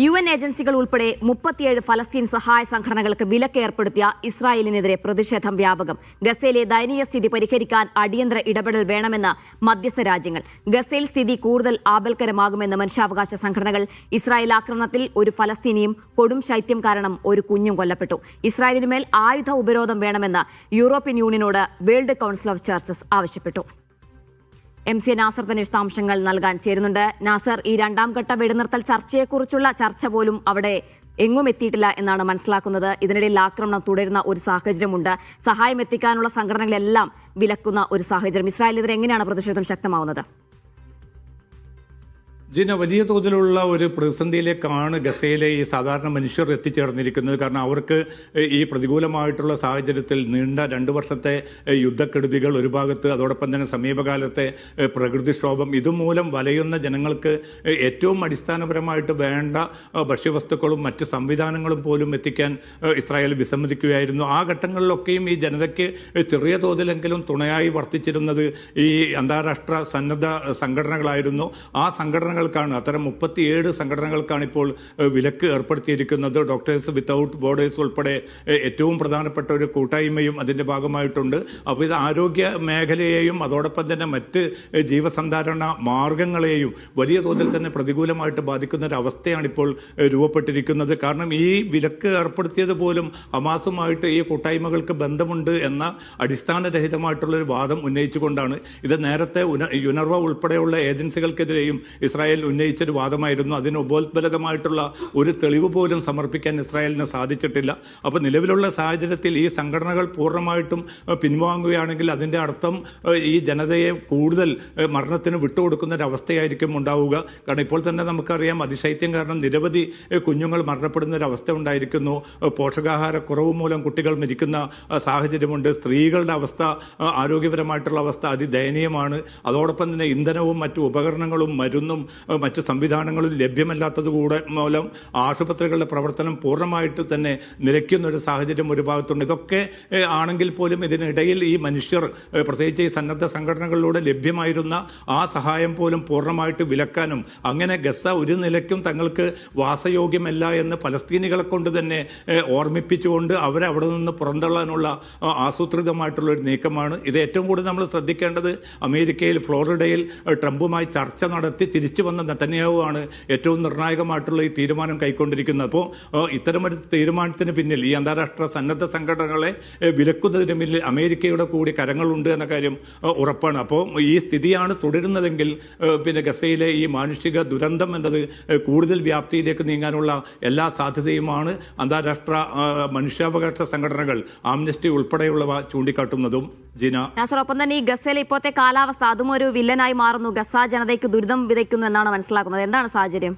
U N ഏജൻസികൾ ഉൾപ്പെടെ മുപ്പത്തിയേഴ് ഫലസ്തീൻ സഹായ സംഘടനകൾക്ക് വിലക്ക് ഏർപ്പെടുത്തിയ ഇസ്രായേലിനെതിരെ പ്രതിഷേധം വ്യാപകം. ഗസയിലെ ദയനീയ സ്ഥിതി പരിഹരിക്കാൻ അടിയന്തര ഇടപെടൽ വേണമെന്ന് മധ്യസ്ഥ രാജ്യങ്ങൾ. ഗസയിൽ സ്ഥിതി കൂടുതൽ ആപൽക്കരമാകുമെന്ന് മനുഷ്യാവകാശ സംഘടനകൾ ഇസ്രായേൽ ആക്രമണത്തിൽ ഒരു ഫലസ്തീനിയും കൊടും ശൈത്യം കാരണം ഒരു കുഞ്ഞും കൊല്ലപ്പെട്ടു. ഇസ്രായേലിനുമേൽ ആയുധ ഉപരോധം വേണമെന്ന് യൂറോപ്യൻ യൂണിയനോട് വേൾഡ് കൌൺസിൽ ഓഫ് ചർച്ചസ് ആവശ്യപ്പെട്ടു. എം സി നാസർ തന്നെ വിശദാംശങ്ങൾ നൽകാൻ ചേരുന്നുണ്ട്. നാസർ ഈ രണ്ടാം ഘട്ട വെടിനിർത്തൽ ചർച്ചയെക്കുറിച്ചുള്ള ചർച്ച പോലും അവിടെ എങ്ങും എത്തിയിട്ടില്ല എന്നാണ് മനസ്സിലാക്കുന്നത്. ഇതിനിടയിൽ ആക്രമണം തുടരുന്ന ഒരു സാഹചര്യമുണ്ട്. സഹായം എത്തിക്കാനുള്ള സംഘടനകളെല്ലാം വിലക്കുന്ന ഒരു സാഹചര്യം. ഇസ്രായേലിനെതിരെ എങ്ങനെയാണ് പ്രതിഷേധം ശക്തമാവുന്നത്? ജിന വലിയ തോതിലുള്ള ഒരു പ്രതിസന്ധിയിലേക്കാണ് ഗസയിലെ ഈ സാധാരണ മനുഷ്യർ എത്തിച്ചേർന്നിരിക്കുന്നത്. കാരണം അവർക്ക് ഈ പ്രതികൂലമായിട്ടുള്ള സാഹചര്യത്തിൽ നീണ്ട രണ്ട് വർഷത്തെ യുദ്ധക്കെടുതികൾ ഒരു ഭാഗത്ത് അതോടൊപ്പം തന്നെ സമീപകാലത്തെ പ്രകൃതിക്ഷോഭം ഇതുമൂലം വലയുന്ന ജനങ്ങൾക്ക് ഏറ്റവും അടിസ്ഥാനപരമായിട്ട് വേണ്ട ഭക്ഷ്യവസ്തുക്കളും മറ്റ് സംവിധാനങ്ങളും പോലും എത്തിക്കാൻ ഇസ്രായേൽ വിസമ്മതിക്കുകയായിരുന്നു. ആ ഘട്ടങ്ങളിലൊക്കെയും ഈ ജനതയ്ക്ക് ചെറിയ തോതിലെങ്കിലും തുണയായി വർത്തിച്ചിരുന്നത് ഈ അന്താരാഷ്ട്ര സന്നദ്ധ സംഘടനകളായിരുന്നു. ആ സംഘടനകൾക്കാണ് അത്തരം മുപ്പത്തിയേഴ് സംഘടനകൾക്കാണ് ഇപ്പോൾ വിലക്ക് ഏർപ്പെടുത്തിയിരിക്കുന്നത്. ഡോക്ടേഴ്സ് വിത്തൗട്ട് ബോർഡേഴ്സ് ഉൾപ്പെടെ ഏറ്റവും പ്രധാനപ്പെട്ട ഒരു കൂട്ടായ്മയും അതിന്റെ ഭാഗമായിട്ടുണ്ട്. അപ്പോൾ ഇത് ആരോഗ്യ മേഖലയെയും അതോടൊപ്പം തന്നെ മറ്റ് ജീവസന്ധാരണ മാർഗങ്ങളെയും വലിയ തോതിൽ തന്നെ പ്രതികൂലമായിട്ട് ബാധിക്കുന്ന ഒരു അവസ്ഥയാണ് ഇപ്പോൾ രൂപപ്പെട്ടിരിക്കുന്നത്. കാരണം ഈ വിലക്ക് ഏർപ്പെടുത്തിയത് പോലും ഹമാസുമായിട്ട് ഈ കൂട്ടായ്മകൾക്ക് ബന്ധമുണ്ട് എന്ന അടിസ്ഥാനരഹിതമായിട്ടുള്ള ഒരു വാദം ഉന്നയിച്ചുകൊണ്ടാണ് ഇത് നേരത്തെ യുനർവ ഉൾപ്പെടെയുള്ള ഏജൻസികൾക്കെതിരെയും ഇസ്രായേൽ ഉന്നയിച്ചൊരു വാദമായിരുന്നു. അതിന് ഉപോത്ബലകമായിട്ടുള്ള ഒരു തെളിവ് പോലും സമർപ്പിക്കാൻ ഇസ്രായേലിന് സാധിച്ചിട്ടില്ല. അപ്പോൾ നിലവിലുള്ള സാഹചര്യത്തിൽ ഈ സംഘടനകൾ പൂർണമായിട്ടും പിൻവാങ്ങുകയാണെങ്കിൽ അതിന്റെ അർത്ഥം ഈ ജനതയെ കൂടുതൽ മരണത്തിന് വിട്ടുകൊടുക്കുന്ന ഒരു അവസ്ഥയായിരിക്കും ഉണ്ടാവുക. കാരണം ഇപ്പോൾ തന്നെ നമുക്കറിയാം അതിശൈത്യം കാരണം നിരവധി കുഞ്ഞുങ്ങൾ മരണപ്പെടുന്ന ഒരു അവസ്ഥ ഉണ്ടായിരിക്കുന്നു. പോഷകാഹാരക്കുറവ് പോഷകാഹാര കുറവ് മൂലം കുട്ടികൾ മരിക്കുന്ന സാഹചര്യമുണ്ട്. സ്ത്രീകളുടെ അവസ്ഥ ആരോഗ്യപരമായിട്ടുള്ള അവസ്ഥ അതിദയനീയമാണ്. അതോടൊപ്പം തന്നെ ഇന്ധനവും മറ്റു ഉപകരണങ്ങളും മരുന്നും മറ്റു സംവിധാനങ്ങളിൽ ലഭ്യമല്ലാത്തത് കൂടെ മൂലം ആശുപത്രികളുടെ പ്രവർത്തനം പൂർണമായിട്ട് തന്നെ നിലയ്ക്കുന്ന ഒരു സാഹചര്യം ഒരു ഭാഗത്തുണ്ട്. ഇതൊക്കെ ആണെങ്കിൽ പോലും ഇതിനിടയിൽ ഈ മനുഷ്യർ പ്രത്യേകിച്ച് ഈ സന്നദ്ധ സംഘടനകളിലൂടെ ലഭ്യമായിരുന്ന ആ സഹായം പോലും പൂർണമായിട്ട് വിലക്കാനും അങ്ങനെ ഗസ ഒരു നിലയ്ക്കും തങ്ങൾക്ക് വാസയോഗ്യമല്ല എന്ന് പലസ്തീനികളെ കൊണ്ട് തന്നെ ഓർമ്മിപ്പിച്ചുകൊണ്ട് അവരെ അവിടെ നിന്ന് പുറന്തള്ളാനുള്ള ആസൂത്രിതമായിട്ടുള്ള ഒരു നീക്കമാണ്. ഇത് ഏറ്റവും കൂടുതൽ നമ്മൾ ശ്രദ്ധിക്കേണ്ടത് അമേരിക്കയിൽ ഫ്ലോറിഡയിൽ ട്രംപുമായി ചർച്ച നടത്തി തിരിച്ചു വന്ന നെത്തന്യാവുമാണ് ഏറ്റവും നിർണായകമായിട്ടുള്ള ഈ തീരുമാനം കൈക്കൊണ്ടിരിക്കുന്നത്. അപ്പോൾ ഇത്തരമൊരു തീരുമാനത്തിന് പിന്നിൽ ഈ അന്താരാഷ്ട്ര സന്നദ്ധ സംഘടനകളെ വിലക്കുന്നതിന് പിന്നിൽ അമേരിക്കയുടെ കൂടി കരങ്ങളുണ്ട് എന്ന കാര്യം ഉറപ്പാണ്. അപ്പോൾ ഈ സ്ഥിതിയാണ് തുടരുന്നതെങ്കിൽ പിന്നെ ഗസയിലെ ഈ മാനുഷിക ദുരന്തം എന്നത് കൂടുതൽ വ്യാപ്തിയിലേക്ക് നീങ്ങാനുള്ള എല്ലാ സാധ്യതയുമാണ് അന്താരാഷ്ട്ര മനുഷ്യാവകാശ സംഘടനകൾ ആംനസ്റ്റി ഉൾപ്പെടെയുള്ളവ ചൂണ്ടിക്കാട്ടുന്നതും. ജിന. നാസർ ഒപ്പം തന്നെ ഈ ഗസയിലെ ഇപ്പോഴത്തെ കാലാവസ്ഥ അതും ഒരു വില്ലനായി മാറുന്നു. ഗസ ജനതയ്ക്ക് ദുരിതം വിതയ്ക്കുന്നു എന്നാണ് മനസ്സിലാക്കുന്നത്. എന്താണ് സാഹചര്യം?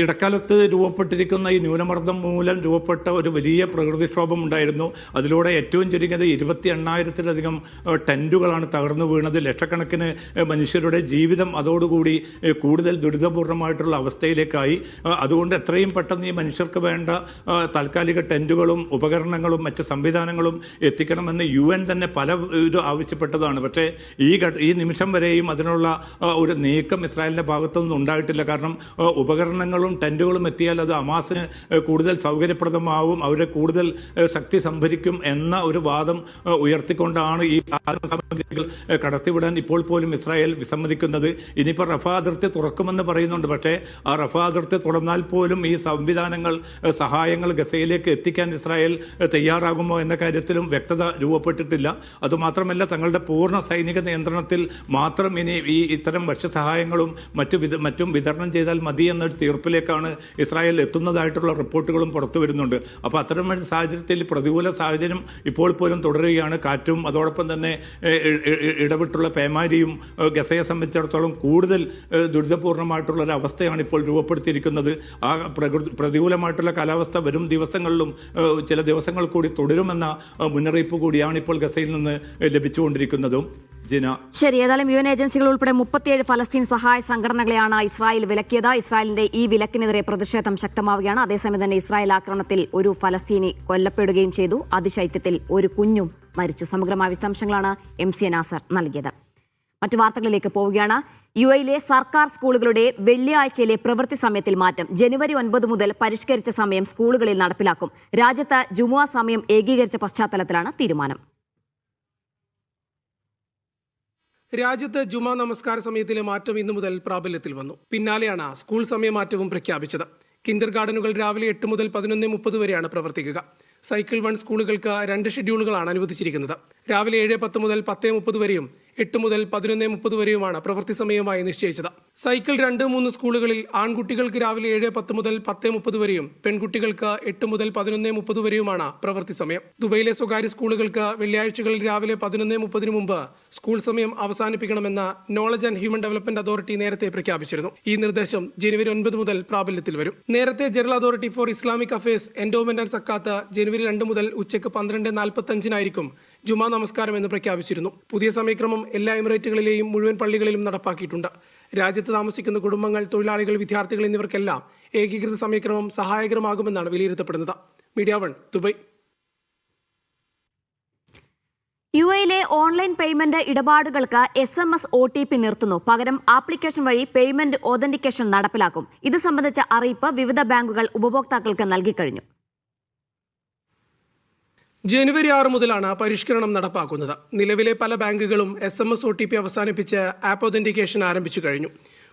ഇടക്കാലത്ത് രൂപപ്പെട്ടിരിക്കുന്ന ഈ ന്യൂനമർദ്ദം മൂലം രൂപപ്പെട്ട ഒരു വലിയ പ്രകൃതിക്ഷോഭം ഉണ്ടായിരുന്നു അതിലൂടെ ഏറ്റവും ചുരുങ്ങിയത് ഇരുപത്തി എണ്ണായിരത്തിലധികം ടെന്റുകളാണ് തകർന്നു വീണത്. ലക്ഷക്കണക്കിന് മനുഷ്യരുടെ ജീവിതം അതോടുകൂടി കൂടുതൽ ദുരിതപൂർണമായിട്ടുള്ള അവസ്ഥയിലേക്കായി. അതുകൊണ്ട് എത്രയും പെട്ടെന്ന് ഈ മനുഷ്യർക്ക് വേണ്ട താൽക്കാലിക ടെന്റുകളും ഉപകരണങ്ങളും മറ്റ് സംവിധാനങ്ങളും എത്തിക്കണമെന്ന് യു എൻ തന്നെ പല ഇത് ആവശ്യപ്പെട്ടതാണ്. പക്ഷേ ഈ ഈ നിമിഷം വരെയും അതിനുള്ള ഒരു നീക്കം ഇസ്രായേലിന്റെ ഭാഗത്തുനിന്ന് ഉണ്ടായിട്ടില്ല. കാരണം ഏഹ്, ഉപകരണങ്ങളും ടെന്റുകളും എത്തിയാൽ അത് അമാസിന് കൂടുതൽ സൗകര്യപ്രദമാവും. അവരെ കൂടുതൽ ശക്തി സംഭരിക്കും എന്ന ഒരു വാദം ഉയർത്തിക്കൊണ്ടാണ് ഈ സാധന സാമഗ്രികൾ കടത്തിവിടാൻ ഇപ്പോൾ പോലും ഇസ്രായേൽ വിസമ്മതിക്കുന്നത്. ഇനിയിപ്പോൾ റഫ അതിർത്തി തുറക്കുമെന്ന് പറയുന്നുണ്ട്. പക്ഷേ ആ റഫ അതിർത്തി തുറന്നാൽ പോലും ഈ സംവിധാനങ്ങൾ സഹായങ്ങൾ ഗസയിലേക്ക് എത്തിക്കാൻ ഇസ്രായേൽ തയ്യാറാകുമോ എന്ന കാര്യത്തിലും വ്യക്തത രൂപപ്പെട്ടിട്ടില്ല. അതുമാത്രമല്ല തങ്ങളുടെ പൂർണ സൈനിക നിയന്ത്രണത്തിൽ മാത്രം ഇനി ഈ ഇത്തരം ഭക്ഷ്യസഹായങ്ങളും മറ്റു മറ്റും വിതരണം ചെയ്താൽ മതി എന്നൊരു തീർപ്പിലേക്കാണ് ഇസ്രായേൽ എത്തുന്നതായിട്ടുള്ള റിപ്പോർട്ടുകളും പുറത്തു വരുന്നുണ്ട്. അപ്പോൾ അത്തരമൊരു സാഹചര്യത്തിൽ പ്രതികൂല സാഹചര്യം ഇപ്പോൾ പോലും തുടരുകയാണ്. കാറ്റും അതോടൊപ്പം തന്നെ ഏഹ്, ഇ- ഇ- ഇടവിട്ടുള്ള പേമാരിയും ഗസയെ സംബന്ധിച്ചിടത്തോളം കൂടുതൽ ദുരിതപൂർണമായിട്ടുള്ള ഒരു അവസ്ഥയാണ് ഇപ്പോൾ രൂപപ്പെടുത്തിയിരിക്കുന്നത്. ആ പ്രകൃതി പ്രതികൂലമായിട്ടുള്ള കാലാവസ്ഥ വരും ദിവസങ്ങളിലും ചില ദിവസങ്ങൾ കൂടി തുടരുമെന്ന മുന്നറിയിപ്പ് കൂടിയാണ് ഇപ്പോൾ ഗസയിൽ നിന്ന് ലഭിച്ചുകൊണ്ടിരിക്കുന്നതും. ശരി ഏതായാലും യു എൻ ഏജൻസികൾ ഉൾപ്പെടെ മുപ്പത്തിയേഴ് ഫലസ്തീൻ സഹായ സംഘടനകളെയാണ് ഇസ്രായേൽ വിലക്കിയത്. ഇസ്രായേലിന്റെ ഈ വിലക്കിനെതിരെ പ്രതിഷേധം ശക്തമാവുകയാണ്. അതേസമയം തന്നെ ഇസ്രായേൽ ആക്രമണത്തിൽ ഒരു ഫലസ്തീനി കൊല്ലപ്പെടുകയും ചെയ്തു. അതിശൈത്യത്തിൽ ഒരു കുഞ്ഞും മരിച്ചു. സമഗ്രമായ വിശദാംശങ്ങളാണ് എം സി നാസർ നൽകിയത്. മറ്റു വാർത്തകളിലേക്ക് പോവുകയാണ്. യു എയിലെ സർക്കാർ സ്കൂളുകളുടെ വെള്ളിയാഴ്ചയിലെ പ്രവൃത്തി സമയത്തിൽ മാറ്റം ജനുവരി ഒൻപത് മുതൽ പരിഷ്കരിച്ച സമയം സ്കൂളുകളിൽ നടപ്പിലാക്കും. രാജ്യത്ത് ജുമുഅ സമയം ഏകീകരിച്ച പശ്ചാത്തലത്തിലാണ് തീരുമാനം. രാജ്യത്ത് ജുമാ നമസ്കാര സമയത്തിലെ മാറ്റം ഇന്നു മുതൽ പ്രാബല്യത്തിൽ വന്നു. പിന്നാലെയാണ് സ്കൂൾ സമയമാറ്റവും പ്രഖ്യാപിച്ചത്. കിൻഡർ ഗാർഡനുകൾ രാവിലെ എട്ട് മുതൽ പതിനൊന്ന് മുപ്പത് വരെയാണ് പ്രവർത്തിക്കുക. സൈക്കിൾ വൺ സ്കൂളുകൾക്ക് രണ്ട് ഷെഡ്യൂളുകളാണ് അനുവദിച്ചിരിക്കുന്നത്. രാവിലെ ഏഴ് പത്ത് മുതൽ പത്ത് മുപ്പത് വരെയും എട്ട് മുതൽ പതിനൊന്ന് മുപ്പത് വരെയുമാണ് പ്രവൃത്തി സമയമായി നിശ്ചയിച്ചത്. സൈക്കിൾ രണ്ട് മൂന്ന് സ്കൂളുകളിൽ ആൺകുട്ടികൾക്ക് രാവിലെ ഏഴ് പത്ത് മുതൽ പത്ത് മുപ്പത് വരെയും പെൺകുട്ടികൾക്ക് എട്ട് മുതൽ പതിനൊന്ന് മുപ്പത് വരെയുമാണ് പ്രവൃത്തി സമയം. ദുബൈയിലെ സ്വകാര്യ സ്കൂളുകൾക്ക് വെള്ളിയാഴ്ചകളിൽ രാവിലെ പതിനൊന്ന് മുപ്പതിന് മുമ്പ് സ്കൂൾ സമയം അവസാനിപ്പിക്കണമെന്ന് knowledge and human development authority നേരത്തെ പ്രഖ്യാപിച്ചിരുന്നു. ഈ നിർദ്ദേശം ജനുവരി ഒൻപത് മുതൽ പ്രാബല്യത്തിൽ വരും. നേരത്തെ general authority for Islamic affairs endowment and zakat ജനുവരി രണ്ട് മുതൽ ഉച്ചയ്ക്ക് പന്ത്രണ്ട് നാൽപ്പത്തി അഞ്ചിനായിരിക്കും ജുമാ നമസ്കാരം എന്ന് പ്രഖ്യാപിച്ചിരുന്നു. പുതിയ സമയക്രമം എല്ലാ എമിറേറ്റുകളിലെയും മുഴുവൻ പള്ളികളിലും നടപ്പാക്കിയിട്ടുണ്ട്. രാജ്യത്ത് താമസിക്കുന്ന കുടുംബങ്ങൾ തൊഴിലാളികൾ വിദ്യാർത്ഥികൾ എന്നിവർക്കെല്ലാം ഏകീകൃത സമയക്രമം സഹായകരമാകുമെന്നാണ് വിലയിരുത്തപ്പെടുന്നത്. മീഡിയ വൺ ദുബൈ യു എയിലെ online payment ഇടപാടുകൾക്ക് S M S O T P നിർത്തുന്നു. പകരം ആപ്ലിക്കേഷൻ വഴി പേയ്മെന്റ് ഓതന്റിക്കേഷൻ നടപ്പിലാക്കും. ഇത് സംബന്ധിച്ച അറിയിപ്പ് വിവിധ ബാങ്കുകൾ ഉപഭോക്താക്കൾക്ക് നൽകിക്കഴിഞ്ഞു ജനുവരി ആറ് മുതലാണ് പരിഷ്കരണം നടപ്പാക്കുന്നത്. നിലവിലെ പല ബാങ്കുകളും S M S O T P അവസാനിപ്പിച്ച് ആപ്പ് ഒതന്റിക്കേഷൻ ആരംഭിച്ചു കഴിഞ്ഞു.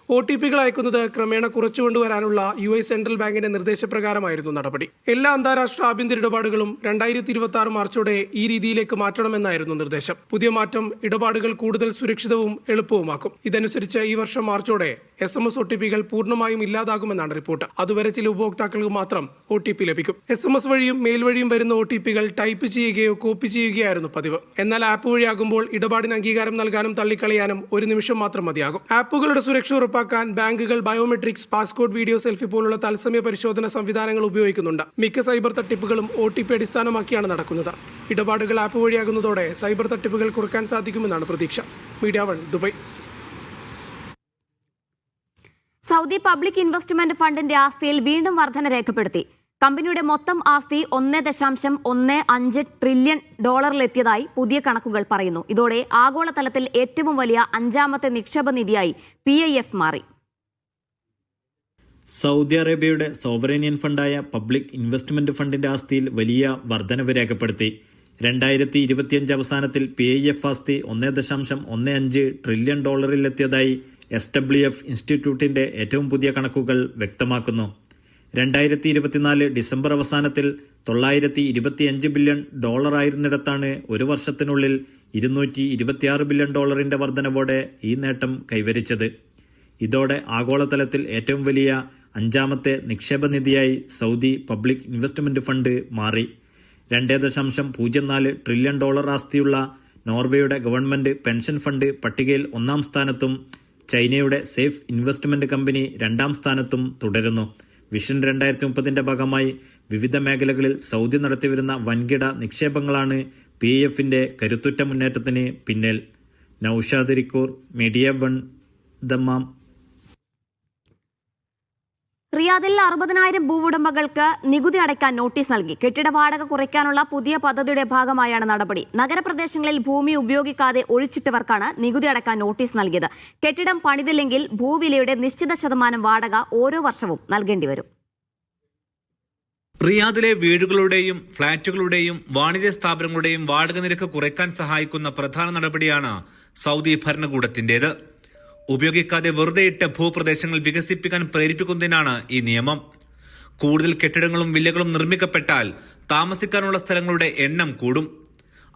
ഒ ടി പികൾ അയക്കുന്നത് ക്രമേണ കുറച്ചു കൊണ്ടുവരാനുള്ള യു എസ് സെൻട്രൽ ബാങ്കിന്റെ നിർദ്ദേശപ്രകാരമായിരുന്നു നടപടി. എല്ലാ അന്താരാഷ്ട്ര ആഭ്യന്തര ഇടപാടുകളും രണ്ടായിരത്തി ഇരുപത്തി ആറ് മാർച്ചോടെ ഈ രീതിയിലേക്ക് മാറ്റണമെന്നായിരുന്നു നിർദ്ദേശം. പുതിയ മാറ്റം ഇടപാടുകൾ കൂടുതൽ സുരക്ഷിതവും എളുപ്പവുമാക്കും. ഇതനുസരിച്ച് ഈ വർഷം മാർച്ചോടെ S M S O T പികൾ പൂർണമായും ഇല്ലാതാകുമെന്നാണ് റിപ്പോർട്ട്. അതുവരെ ചില ഉപഭോക്താക്കൾക്ക് മാത്രം ഒ ടി പി ലഭിക്കും. എസ് എം എസ് വഴിയും മെയിൽ വഴിയും വരുന്ന ഒ ടി പികൾ ടൈപ്പ് ചെയ്യുകയോ കോപ്പി ചെയ്യുകയായിരുന്നു പതിവ്. എന്നാൽ ആപ്പ് വഴിയാകുമ്പോൾ ഇടപാടിന് അംഗീകാരം നൽകാനും തള്ളിക്കളയാനും ഒരു നിമിഷം മാത്രം മതിയാകും. ആപ്പുകളുടെ സുരക്ഷ ഉറപ്പാക്കാൻ ബാങ്കുകൾ ബയോമെട്രിക്സ് പാസ്പോർട്ട് വീഡിയോ സെൽഫി പോലുള്ള തത്സമയ പരിശോധന സംവിധാനങ്ങൾ ഉപയോഗിക്കുന്നുണ്ട്. മിക്ക സൈബർ തട്ടിപ്പുകളും ഒ ടി പി അടിസ്ഥാനമാക്കിയാണ് നടക്കുന്നത്. ഇടപാടുകൾ ആപ്പ് വഴിയാകുന്നതോടെ സൈബർ തട്ടിപ്പുകൾ കുറയ്ക്കാൻ സാധിക്കുമെന്നാണ് പ്രതീക്ഷ. Media one Dubai Saudi public investment ഫണ്ടിന്റെ ആസ്തിയിൽ വീണ്ടും വർധന രേഖപ്പെടുത്തി. കമ്പനിയുടെ മൊത്തം ആസ്തി ഒന്ന് ദശാംശം ഒന്ന് അഞ്ച് ട്രില്യൺ ഡോളറിലെത്തിയതായി പുതിയ കണക്കുകൾ പറയുന്നു. ഇതോടെ ആഗോളതലത്തിൽ ഏറ്റവും വലിയ അഞ്ചാമത്തെ നിക്ഷേപ നിധിയായി പി ഐ എഫ് മാറി. സൗദി അറേബ്യയുടെ സോവറേനിയൻ ഫണ്ടായ പബ്ലിക് ഇൻവെസ്റ്റ്മെന്റ് ഫണ്ടിന്റെ ആസ്തിയിൽ വലിയ വർധനവ് രേഖപ്പെടുത്തി. രണ്ടായിരത്തി ഇരുപത്തിയഞ്ച് അവസാനത്തിൽ പി ഐ എഫ് ആസ്തി ഒന്നേ ദശാംശം ഒന്ന് അഞ്ച് ട്രില്യൺ ഡോളറിലെത്തിയതായി എസ് ഡബ്ല്യു എഫ് ഇൻസ്റ്റിറ്റ്യൂട്ടിന്റെ ഏറ്റവും പുതിയ കണക്കുകൾ വ്യക്തമാക്കുന്നു. രണ്ടായിരത്തി ഇരുപത്തിനാല് ഡിസംബർ അവസാനത്തിൽ തൊള്ളായിരത്തി ഇരുപത്തിയഞ്ച് ബില്യൺ ഡോളറായിരുന്നിടത്താണ് ഒരു വർഷത്തിനുള്ളിൽ ഇരുന്നൂറ്റി ഇരുപത്തിയാറ് ബില്യൺ ഡോളറിന്റെ വർധനവോടെ ഈ നേട്ടം കൈവരിച്ചത്. ഇതോടെ ആഗോളതലത്തിൽ ഏറ്റവും വലിയ അഞ്ചാമത്തെ നിക്ഷേപ നിധിയായി സൗദി പബ്ലിക് ഇൻവെസ്റ്റ്മെന്റ് ഫണ്ട് മാറി. രണ്ടേ ദശാംശം പൂജ്യം നാല് ട്രില്യൺ ഡോളർ ആസ്തിയുള്ള നോർവേയുടെ ഗവൺമെന്റ് പെൻഷൻ ഫണ്ട് പട്ടികയിൽ ഒന്നാം സ്ഥാനത്തും ചൈനയുടെ സേഫ് ഇൻവെസ്റ്റ്മെന്റ് കമ്പനി രണ്ടാം സ്ഥാനത്തും തുടരുന്നു. വിഷൻ രണ്ടായിരത്തി മുപ്പതിന്റെ ഭാഗമായി വിവിധ മേഖലകളിൽ സൗദി നടത്തിവരുന്ന വൻകിട നിക്ഷേപങ്ങളാണ് പി എഫിന്റെ കരുത്തുറ്റ മുന്നേറ്റത്തിന് പിന്നിൽ. Naushad Rikkur media one Dammam. റിയാദിൽ അറുപതിനായിരം ഭൂവുടമകൾക്ക് നികുതി അടയ്ക്കാൻ നോട്ടീസ് നൽകി. കെട്ടിട വാടക കുറയ്ക്കാനുള്ള പുതിയ പദ്ധതിയുടെ ഭാഗമായാണ് നടപടി. നഗരപ്രദേശങ്ങളിൽ ഭൂമി ഉപയോഗിക്കാതെ ഒഴിച്ചിട്ടവർക്കാണ് നികുതി അടയ്ക്കാൻ നോട്ടീസ് നൽകിയത്. കെട്ടിടം പണിതില്ലെങ്കിൽ ഭൂവിലയുടെ നിശ്ചിത ശതമാനം വാടക ഓരോ വർഷവും നൽകേണ്ടി വരും. റിയാദിലെ വീടുകളുടെയും ഫ്ളാറ്റുകളുടെയും വാണിജ്യ സ്ഥാപനങ്ങളുടെയും വാടക നിരക്ക് കുറയ്ക്കാൻ സഹായിക്കുന്ന പ്രധാന നടപടിയാണ് സൗദി ഭരണകൂടത്തിന്റേത് ഉപയോഗിക്കാതെ വെറുതെ ഇട്ട് ഭൂപ്രദേശങ്ങൾ വികസിപ്പിക്കാൻ പ്രേരിപ്പിക്കുന്നതിനാണ് ഈ നിയമം. കൂടുതൽ കെട്ടിടങ്ങളും വില്ലകളും നിർമ്മിക്കപ്പെട്ടാൽ താമസിക്കാനുള്ള സ്ഥലങ്ങളുടെ എണ്ണം കൂടും.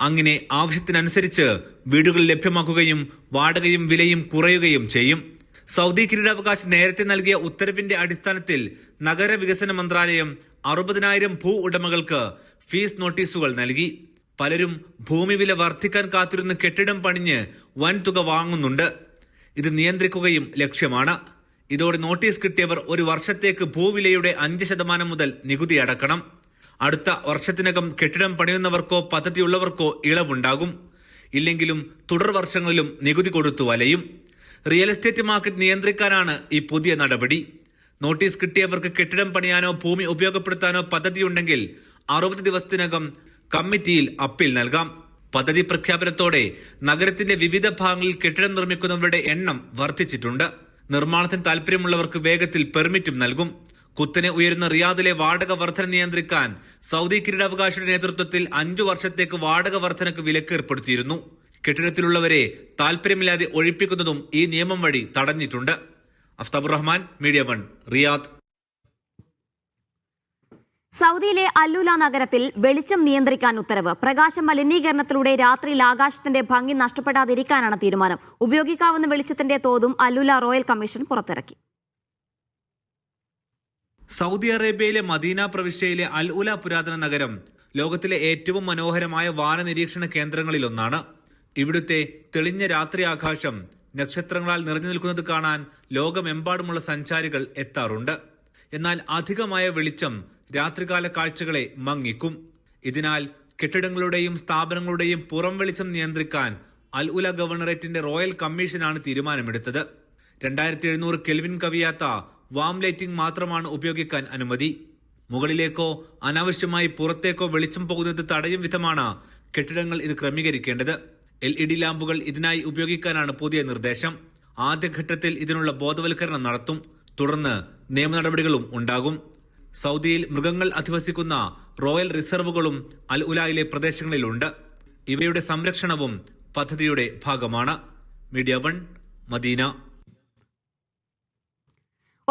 അങ്ങനെ ആവശ്യത്തിനനുസരിച്ച് വീടുകൾ ലഭ്യമാക്കുകയും വാടകയും വിലയും കുറയുകയും ചെയ്യും. സൗദി കിരീടാവകാശി നേരത്തെ നൽകിയ ഉത്തരവിന്റെ അടിസ്ഥാനത്തിൽ നഗരവികസന മന്ത്രാലയം അറുപതിനായിരം ഭൂ ഉടമകൾക്ക് ഫീസ് നോട്ടീസുകൾ നൽകി. പലരും ഭൂമി വില വർദ്ധിക്കാൻ കാത്തിരുന്ന് കെട്ടിടം പണിഞ്ഞ് വൻതുക വാങ്ങുന്നുണ്ട്. ഇത് നിയന്ത്രിക്കുകയും ലക്ഷ്യമാണ്. ഇതോടെ നോട്ടീസ് കിട്ടിയവർ ഒരു വർഷത്തേക്ക് ഭൂവിലയുടെ അഞ്ച് ശതമാനം മുതൽ നികുതി അടക്കണം. അടുത്ത വർഷത്തിനകം കെട്ടിടം പണിയുന്നവർക്കോ പദ്ധതിയുള്ളവർക്കോ ഇളവുണ്ടാകും. ഇല്ലെങ്കിലും തുടർ വർഷങ്ങളിലും നികുതി കൊടുത്തു വലയും. റിയൽ എസ്റ്റേറ്റ് മാർക്കറ്റ് നിയന്ത്രിക്കാനാണ് ഈ പുതിയ നടപടി. നോട്ടീസ് കിട്ടിയവർക്ക് കെട്ടിടം പണിയാനോ ഭൂമി ഉപയോഗപ്പെടുത്താനോ പദ്ധതിയുണ്ടെങ്കിൽ അറുപത് ദിവസത്തിനകം കമ്മിറ്റിയിൽ അപ്പീൽ നൽകാം. പദ്ധതി പ്രഖ്യാപനത്തോടെ നഗരത്തിന്റെ വിവിധ ഭാഗങ്ങളിൽ കെട്ടിടം നിർമ്മിക്കുന്നവരുടെ എണ്ണം വർദ്ധിച്ചിട്ടുണ്ട്. നിർമ്മാണത്തിന് താൽപര്യമുള്ളവർക്ക് വേഗത്തിൽ പെർമിറ്റും നൽകും. കുത്തനെ ഉയരുന്ന റിയാദിലെ വാടക വർധന നിയന്ത്രിക്കാൻ സൗദി കിരീടാവകാശിയുടെ നേതൃത്വത്തിൽ അഞ്ചു വർഷത്തേക്ക് വാടക വർധനക്ക് വിലക്ക് ഏർപ്പെടുത്തിയിരുന്നു. കെട്ടിടത്തിലുള്ളവരെ താൽപര്യമില്ലാതെ ഒഴിപ്പിക്കുന്നതും ഈ നിയമം വഴി തടഞ്ഞിട്ടുണ്ട്. Aftabur Rahman media one Riyadh. സൗദിയിലെ അല്ലുല നഗരത്തിൽ വെളിച്ചം നിയന്ത്രിക്കാൻ ഉത്തരവ്. പ്രകാശ മലിനീകരണത്തിലൂടെ രാത്രിയിൽ ആകാശത്തിന്റെ ഭംഗി നഷ്ടപ്പെടാതിരിക്കാനാണ് തീരുമാനം. ഉപയോഗിക്കാവുന്ന വെളിച്ചത്തിന്റെ തോതും അല്ലുല റോയൽ കമ്മീഷൻ പുറത്തിറക്കി. സൗദി അറേബ്യയിലെ മദീന പ്രവിശ്യയിലെ അൽ ഉല പുരാതന നഗരം ലോകത്തിലെ ഏറ്റവും മനോഹരമായ വാന നിരീക്ഷണ കേന്ദ്രങ്ങളിലൊന്നാണ്. ഇവിടുത്തെ തെളിഞ്ഞ രാത്രി ആകാശം നക്ഷത്രങ്ങളാൽ നിറഞ്ഞു നിൽക്കുന്നത് കാണാൻ ലോകമെമ്പാടുമുള്ള സഞ്ചാരികൾ എത്താറുണ്ട്. എന്നാൽ അധികമായ വെളിച്ചം രാത്രികാല കാഴ്ചകളെ മങ്ങിക്കും. ഇതിനാൽ കെട്ടിടങ്ങളുടെയും സ്ഥാപനങ്ങളുടെയും പുറം വെളിച്ചം നിയന്ത്രിക്കാൻ അൽ ഉല ഗവർണറേറ്റിന്റെ റോയൽ കമ്മീഷനാണ് തീരുമാനമെടുത്തത്. രണ്ടായിരത്തി എഴുന്നൂറ് കെൽവിൻ കവിയാത്ത വാം ലൈറ്റിംഗ് മാത്രമാണ് ഉപയോഗിക്കാൻ അനുമതി. മുകളിലേക്കോ അനാവശ്യമായി പുറത്തേക്കോ വെളിച്ചം പോകുന്നത് തടയും വിധമാണ് കെട്ടിടങ്ങൾ ഇത് ക്രമീകരിക്കേണ്ടത്. എൽ ഇ ഡി ലാമ്പുകൾ ഇതിനായി ഉപയോഗിക്കാനാണ് പുതിയ നിർദ്ദേശം. ആദ്യഘട്ടത്തിൽ ഇതിനുള്ള ബോധവൽക്കരണം നടത്തും. തുടർന്ന് നിയമ ഉണ്ടാകും. സൗദിയിൽ മൃഗങ്ങൾ അധിവസിക്കുന്ന റോയൽ റിസർവുകളും അൽ ഉലായിലെ പ്രദേശങ്ങളിലുണ്ട്. ഇവയുടെ സംരക്ഷണവും പദ്ധതിയുടെ ഭാഗമാണ്. Media one Medina.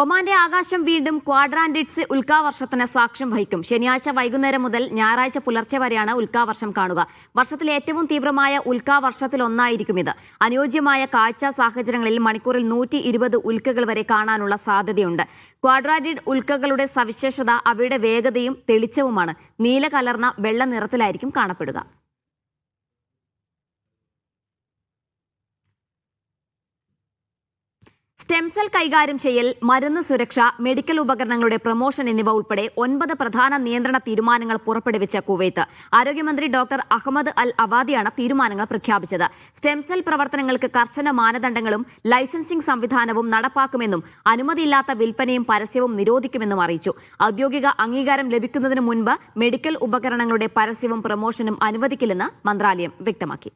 ഒമാന്റെ ആകാശം വീണ്ടും ക്വാഡ്രാൻഡിറ്റ്സ് ഉൽക്കാവർഷത്തിന് സാക്ഷ്യം വഹിക്കും. ശനിയാഴ്ച വൈകുന്നേരം മുതൽ ഞായറാഴ്ച പുലർച്ചെ വരെയാണ് ഉൽക്കാവർഷം കാണുക. വർഷത്തിലെ ഏറ്റവും തീവ്രമായ ഉൽക്കാവർഷത്തിലൊന്നായിരിക്കും ഇത്. അനുയോജ്യമായ കാഴ്ച സാഹചര്യങ്ങളിൽ മണിക്കൂറിൽ നൂറ്റി ഇരുപത് ഉൽക്കകൾ വരെ കാണാനുള്ള സാധ്യതയുണ്ട്. ക്വാഡ്രാൻഡിഡ് ഉൽക്കകളുടെ സവിശേഷത അവയുടെ വേഗതയും തെളിച്ചവുമാണ്. നീല കലർന്ന വെള്ള നിറത്തിലായിരിക്കും കാണപ്പെടുക. സ്റ്റെം സെൽ കൈകാര്യം ചെയ്യൽ മരുന്ന് സുരക്ഷ മെഡിക്കൽ ഉപകരണങ്ങളുടെ പ്രൊമോഷൻ എന്നിവ ഉൾപ്പെടെ ഒൻപത് പ്രധാന നിയന്ത്രണ തീരുമാനങ്ങൾ പുറപ്പെടുവിച്ച കുവൈത്ത്. ആരോഗ്യമന്ത്രി ഡോക്ടർ അഹമ്മദ് അൽ അവാദിയാണ് തീരുമാനങ്ങൾ പ്രഖ്യാപിച്ചത്. സ്റ്റെം സെൽ പ്രവർത്തനങ്ങൾക്ക് കർശന മാനദണ്ഡങ്ങളും ലൈസൻസിംഗ് സംവിധാനവും നടപ്പാക്കുമെന്നും അനുമതിയില്ലാത്ത വിൽപ്പനയും പരസ്യവും നിരോധിക്കുമെന്നും അറിയിച്ചു. ഔദ്യോഗിക അംഗീകാരം ലഭിക്കുന്നതിന് മുൻപ് മെഡിക്കൽ ഉപകരണങ്ങളുടെ പരസ്യവും പ്രൊമോഷനും അനുവദിക്കില്ലെന്ന് മന്ത്രാലയം വ്യക്തമാക്കി.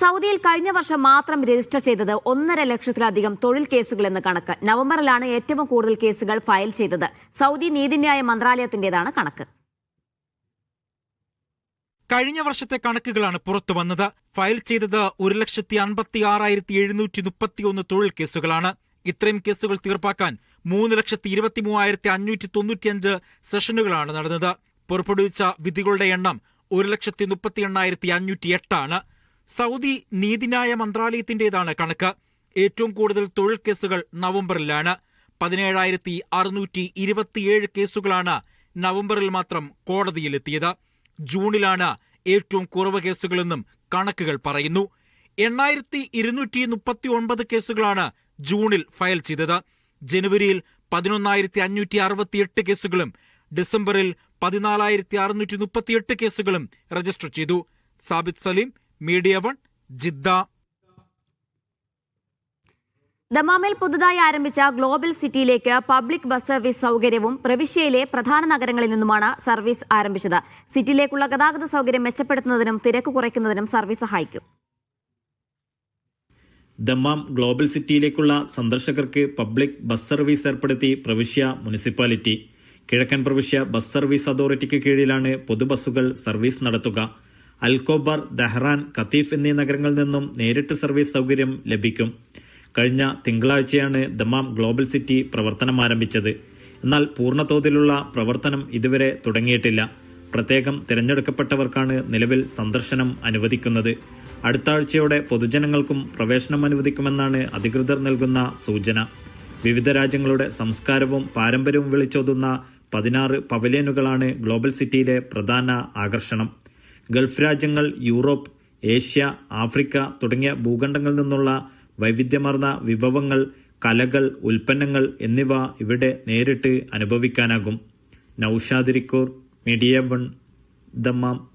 സൗദിയിൽ കഴിഞ്ഞ വർഷം മാത്രം രജിസ്റ്റർ ചെയ്തത് ഒന്നര ലക്ഷത്തിലധികം തൊഴിൽ കേസുകൾ എന്ന കണക്ക്. നവംബറിലാണ് ഏറ്റവും കൂടുതൽ കേസുകൾ ഫയൽ ചെയ്തത്. സൗദി നീതിന്യായ മന്ത്രാലയത്തിന്റേതാണ് കണക്ക്. കഴിഞ്ഞ വർഷത്തെ കണക്കുകളാണ് പുറത്തു വന്നത്. ഫയൽ ചെയ്തത് ഒരു ലക്ഷത്തി അൻപത്തി ആറായിരത്തി എഴുന്നൂറ്റി മുപ്പത്തിയൊന്ന് തൊഴിൽ കേസുകളാണ്. ഇത്രയും കേസുകൾ തീർപ്പാക്കാൻ മൂന്ന് ലക്ഷത്തി ഇരുപത്തി മൂവായിരത്തി അഞ്ഞൂറ്റി തൊണ്ണൂറ്റിയഞ്ച് സെഷനുകളാണ് നടന്നത്. പുറപ്പെടുവിച്ച വിധികളുടെ എണ്ണം ഒരു ലക്ഷത്തി മുപ്പത്തി എണ്ണായിരത്തി അഞ്ഞൂറ്റി എട്ടാണ്. സൗദി നീതിന്യായ മന്ത്രാലയത്തിന്റേതാണ് കണക്ക്. ഏറ്റവും കൂടുതൽ തൊഴിൽ കേസുകൾ നവംബറിലാണ്. പതിനേഴായിരത്തി അറുന്നൂറ്റി ഇരുപത്തിയേഴ് കേസുകളാണ് നവംബറിൽ മാത്രം കോടതിയിലെത്തിയത്. ജൂണിലാണ് ഏറ്റവും കുറവ് കേസുകളെന്നും കണക്കുകൾ പറയുന്നു. എണ്ണായിരത്തി ഇരുന്നൂറ്റി മുപ്പത്തി ഒൻപത് കേസുകളാണ് ജൂണിൽ ഫയൽ ചെയ്തത്. ജനുവരിയിൽ പതിനൊന്നായിരത്തി അഞ്ഞൂറ്റി അറുപത്തിയെട്ട് കേസുകളും ഡിസംബറിൽ പതിനാലായിരത്തി അറുന്നൂറ്റി മുപ്പത്തിയെട്ട് കേസുകളും രജിസ്റ്റർ ചെയ്തു. Sabith Saleem media one Jeddah. ദമാമിൽ പുതുതായി ആരംഭിച്ച ഗ്ലോബൽ സിറ്റിയിലേക്ക് പബ്ലിക് ബസ് സർവീസ് സൗകര്യവും പ്രവിശ്യയിലെ പ്രധാന നഗരങ്ങളിൽ നിന്നുമാണ് സർവീസ് ആരംഭിച്ചത്. സിറ്റിയിലേക്കുള്ള ഗതാഗത സൗകര്യം മെച്ചപ്പെടുത്തുന്നതിനും തിരക്ക് കുറയ്ക്കുന്നതിനും സർവീസ് സഹായിക്കും. ദമ്മാം ഗ്ലോബൽ സിറ്റിയിലേക്കുള്ള സന്ദർശകർക്ക് പബ്ലിക് ബസ് സർവീസ് ഏർപ്പെടുത്തി പ്രവിശ്യ മുനിസിപ്പാലിറ്റി. കിഴക്കൻ പ്രവിശ്യ ബസ് സർവീസ് അതോറിറ്റിക്ക് കീഴിലാണ് പൊതുബസ്സുകൾ സർവീസ് നടത്തുക. അൽക്കോബർ ദഹ്റാൻ ഖത്തീഫ് എന്നീ നഗരങ്ങളിൽ നിന്നും നേരിട്ട് സർവീസ് സൗകര്യം ലഭിക്കും. കഴിഞ്ഞ തിങ്കളാഴ്ചയാണ് ദമാം ഗ്ലോബൽ സിറ്റി പ്രവർത്തനം ആരംഭിച്ചത്. എന്നാൽ പൂർണതോതിലുള്ള പ്രവർത്തനം ഇതുവരെ തുടങ്ങിയിട്ടില്ല. പ്രത്യേകം തിരഞ്ഞെടുക്കപ്പെട്ടവർക്കാണ് നിലവിൽ സന്ദർശനം അനുവദിക്കുന്നത്. അടുത്ത ആഴ്ചയോടെ പൊതുജനങ്ങൾക്കും പ്രവേശനം അനുവദിക്കുമെന്നാണ് അധികൃതർ നൽകുന്ന സൂചന. വിവിധ രാജ്യങ്ങളുടെ സംസ്കാരവും പാരമ്പര്യവും വിളിച്ചോതുന്ന പതിനാറ് പവലിയനുകളാണ് ഗ്ലോബൽ സിറ്റിയിലെ പ്രധാന ആകർഷണം. ഗൾഫ് രാജ്യങ്ങൾ യൂറോപ്പ് ഏഷ്യ ആഫ്രിക്ക തുടങ്ങിയ ഭൂഖണ്ഡങ്ങളിൽ നിന്നുള്ള വൈവിധ്യമാർന്ന വിഭവങ്ങൾ കലകൾ ഉൽപ്പന്നങ്ങൾ എന്നിവ ഇവിടെ നേരിട്ട് അനുഭവിക്കാനാകും. Noushad Irikkur media one Dammam.